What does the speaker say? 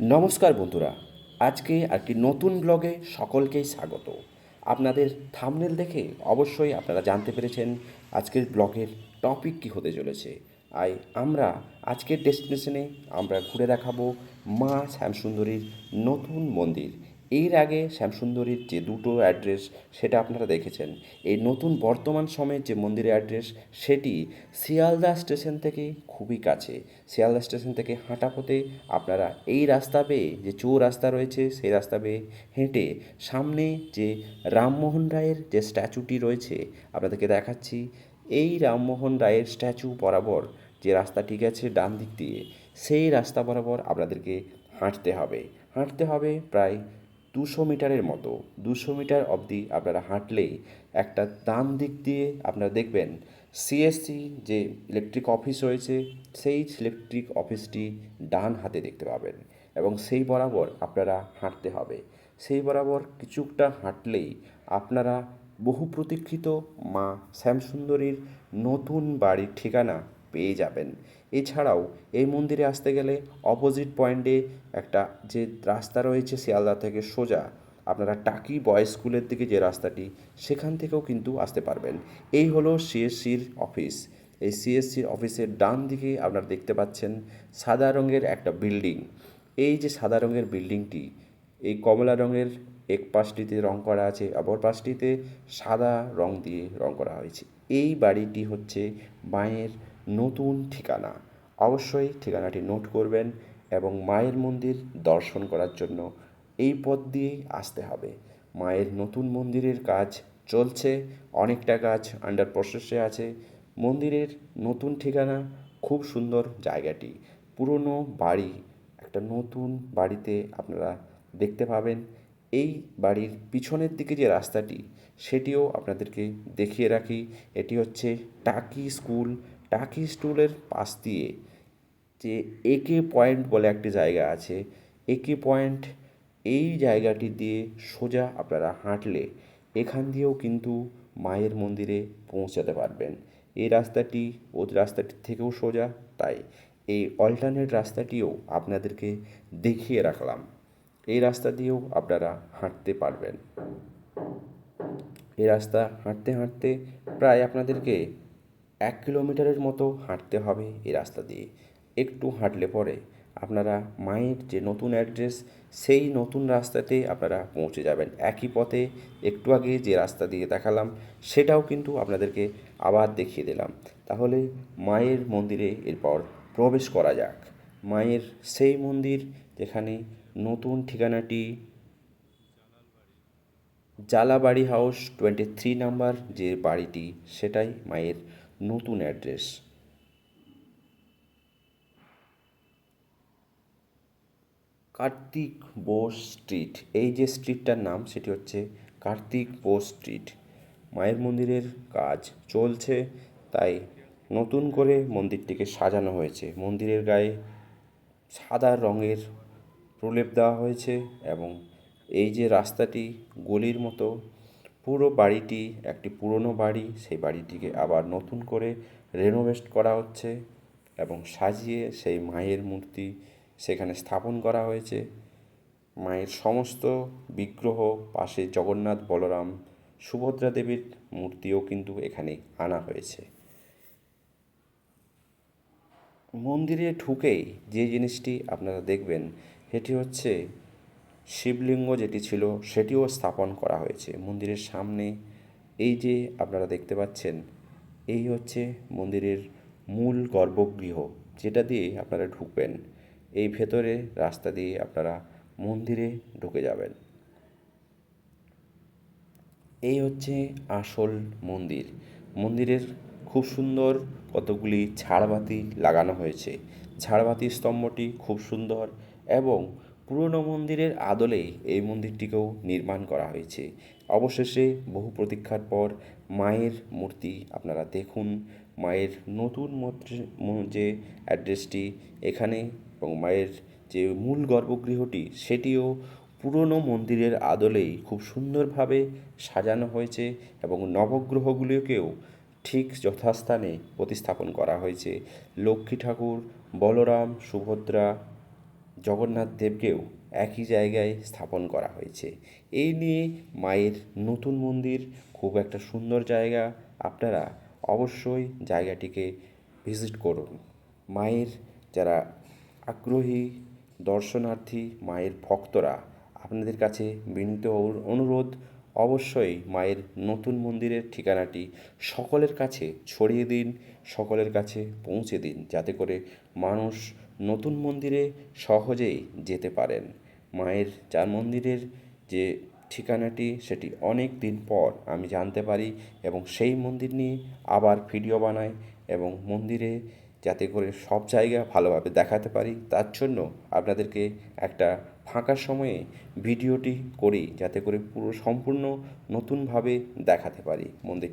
নমস্কার বন্ধুরা, আজকে একটি নতুন ব্লগে সকলকেই স্বাগত। আপনাদের থামনেল দেখে অবশ্যই আপনারা জানতে পেরেছেন আজকের ব্লগের টপিক কী হতে চলেছে। আই, আমরা আজকের ডেস্টিনেশনে আমরা ঘুরে দেখাবো মা শ্যামসুন্দরীর নতুন মন্দির। এর আগে শ্যামসুন্দরীর যে দুটো অ্যাড্রেস সেটা আপনারা দেখেছেন। এই নতুন বর্তমান সময়ের যে মন্দিরের অ্যাড্রেস সেটি শিয়ালদা স্টেশন থেকে খুবই কাছে। শিয়ালদা স্টেশন থেকে হাঁটা পথে আপনারা এই রাস্তা পেয়ে যে চৌ রাস্তা রয়েছে, সেই রাস্তা পেয়ে হেঁটে সামনে যে রামমোহন রায়ের যে স্ট্যাচুটি রয়েছে, আপনাদেরকে দেখাচ্ছি। এই রামমোহন রায়ের স্ট্যাচু বরাবর যে রাস্তাটি গেছে ডান দিক দিয়ে, সেই রাস্তা বরাবর আপনাদেরকে হাঁটতে হবে। হাঁটতে হবে প্রায় দুশো মিটারের মতো, দুশো মিটার অবধি আপনারা হাঁটলেই একটা ডান দিক দিয়ে আপনারা দেখবেন সিএসসি যে ইলেকট্রিক অফিস রয়েছে, সেই ইলেকট্রিক অফিসটি ডান হাতে দেখতে পাবেন এবং সেই বরাবর আপনারা হাঁটতে হবে। সেই বরাবর কিছুটা হাঁটলেই আপনারা বহু প্রতীক্ষিত মা শ্যামসুন্দরীর নতুন বাড়ির ঠিকানা পেয়ে যাবেন। এছাড়াও এই মন্দিরে আসতে গেলে অপোজিট পয়েন্টে একটা যে রাস্তা রয়েছে শিয়ালদা থেকে সোজা, আপনারা টাকি বয়েজ স্কুলের দিকে যে রাস্তাটি, সেখান থেকেও কিন্তু আসতে পারবেন। এই হলো সিএসসির অফিস এই সিএসসির অফিসের ডান দিকে আপনারা দেখতে পাচ্ছেন সাদা রঙের একটা বিল্ডিং এই যে সাদা রঙের বিল্ডিংটি এই কমলা রঙের এক পাশটিতে রং করা আছে, অপর পাশটিতে সাদা রং দিয়ে রং করা হয়েছে। এই বাড়িটি হচ্ছে মায়ের নতুন ঠিকানা। অবশ্যই ঠিকানাটি নোট করবেন এবং মায়ের মন্দির দর্শন করার জন্য এই পথ দিয়েই আসতে হবে। মায়ের নতুন মন্দিরের কাজ চলছে, অনেকটা কাজ আন্ডার প্রসেসে আছে। মন্দিরের নতুন ঠিকানা খুব সুন্দর জায়গাটি। পুরনো বাড়ি, একটা নতুন বাড়িতে আপনারা দেখতে পাবেন। এই বাড়ির পিছনের দিকে যে রাস্তাটি, সেটিও আপনাদেরকে দেখিয়ে রাখি। এটি হচ্ছে টাকি স্কুল টাকি স্কুলের পাশ দিয়ে যে একে পয়েন্ট বলে একটি জায়গা আছে, একে পয়েন্ট এই জায়গাটি দিয়ে সোজা আপনারা হাঁটলে এখান দিয়েও কিন্তু মায়ের মন্দিরে পৌঁছাতে পারবেন। এই রাস্তাটি, ও রাস্তাটির থেকেও সোজা, তাই এই অল্টারনেট রাস্তাটিও আপনাদেরকে দেখিয়ে রাখলাম। এই রাস্তা দিয়েও আপনারা হাঁটতে পারবেন। এই রাস্তা হাঁটতে হাঁটতে প্রায় আপনাদেরকে এক কিলোমিটারের মতো হাঁটতে হবে এই রাস্তা দিয়ে। একটু হাঁটলে পরে আপনারা মায়ের যে নতুন অ্যাড্রেস, সেই নতুন রাস্তাতে আপনারা পৌঁছে যাবেন। একই পথে একটু আগে যে রাস্তা দিয়ে দেখালাম, সেটাও কিন্তু আপনাদেরকে আবার দেখিয়ে দিলাম। তাহলে মায়ের মন্দিরে এরপর প্রবেশ করা যাক। মায়ের সেই মন্দির যেখানে নতুন ঠিকানাটি Jalabari house twenty three number যে বাড়িটি, সেটাই মায়ের নতুন অ্যাড্রেস। কার্তিক বোস স্ট্রিট। এই যে স্ট্রিটটার নাম, সেটি হচ্ছে কার্তিক বোস স্ট্রিট। মায়ের মন্দিরের কাজ চলছে, তাই নতুন করে মন্দিরটিকে সাজানো হয়েছে। মন্দিরের গায়ে সাদা রঙের প্রলেপ দেওয়া হয়েছে এবং এই যে রাস্তাটি গলির মতো পুরো বাড়িটি, একটি পুরনো বাড়ি, সেই বাড়িটিকে আবার নতুন করে রেনোভেট করা হচ্ছে এবং সাজিয়ে সেই মায়ের মূর্তি সেখানে স্থাপন করা হয়েছে। মায়ের সমস্ত বিগ্রহ, পাশে জগন্নাথ বলরাম, সুভদ্রা দেবীর মূর্তিও কিন্তু এখানে আনা হয়েছে। মন্দিরে ঢুকেই যে জিনিসটি আপনারা দেখবেন, সেটি হচ্ছে শিবলিঙ্গ যেটি ছিল, সেটিও স্থাপন করা হয়েছে। মন্দিরের সামনে এই যে আপনারা দেখতে পাচ্ছেন, এই হচ্ছে মন্দিরের মূল গর্ভগৃহ, যেটা দিয়ে আপনারা ঢুকবেন। এই ভেতরে রাস্তা দিয়ে আপনারা মন্দিরে ঢুকে যাবেন। এই হচ্ছে আসল মন্দির। মন্দিরের খুব সুন্দর কতগুলি ঝাড়বাতি লাগানো হয়েছে। ঝাড়বাতি স্তম্ভটি খুব সুন্দর এবং পুরনো মন্দিরের আদলেই এই মন্দিরটিকেও নির্মাণ করা হয়েছে। অবশেষে বহু প্রতীক্ষার পর মায়ের মূর্তি আপনারা দেখুন। মায়ের নতুন যে অ্যাড্রেসটি এখানে এবং মায়ের যে মূল গর্ভগৃহটি সেটিও পুরনো মন্দিরের আদলেই খুব সুন্দরভাবে সাজানো হয়েছে এবং নবগ্রহগুলিকেও ঠিক যথাস্থানে প্রতিস্থাপন করা হয়েছে। লক্ষ্মী ঠাকুর, বলরাম, সুভদ্রা জগন্নাথ দেবকেও একই জায়গায় স্থাপন করা হয়েছে। এই নিয়ে মায়ের নতুন মন্দির খুব একটা সুন্দর জায়গা আপনারা অবশ্যই জায়গাটিকে ভিজিট করুন। মায়ের যারা আগ্রহী দর্শনার্থী, মায়ের ভক্তরা, আপনাদের কাছে বিনীত অনু- অনুরোধ, অবশ্যই মায়ের নতুন মন্দিরের ঠিকানাটি সকলের কাছে ছড়িয়ে দিন, সকলের কাছে পৌঁছে দিন, যাতে করে মানুষ নতুন মন্দিরে সহজেই যেতে পারেন। মায়ের চার মন্দিরের যে ঠিকানাটি, সেটি অনেক দিন পর আমি জানতে পারি এবং সেই মন্দির নিয়ে আবার ভিডিও বানাই এবং মন্দিরে যাতে করে সব জায়গা ভালোভাবে দেখাতে পারি। তার জন্য আপনাদেরকে একটা ফাঁকা সময়ে ভিডিওটি করি, যাতে করে পুরো সম্পূর্ণ নতুনভাবে দেখাতে পারি মন্দির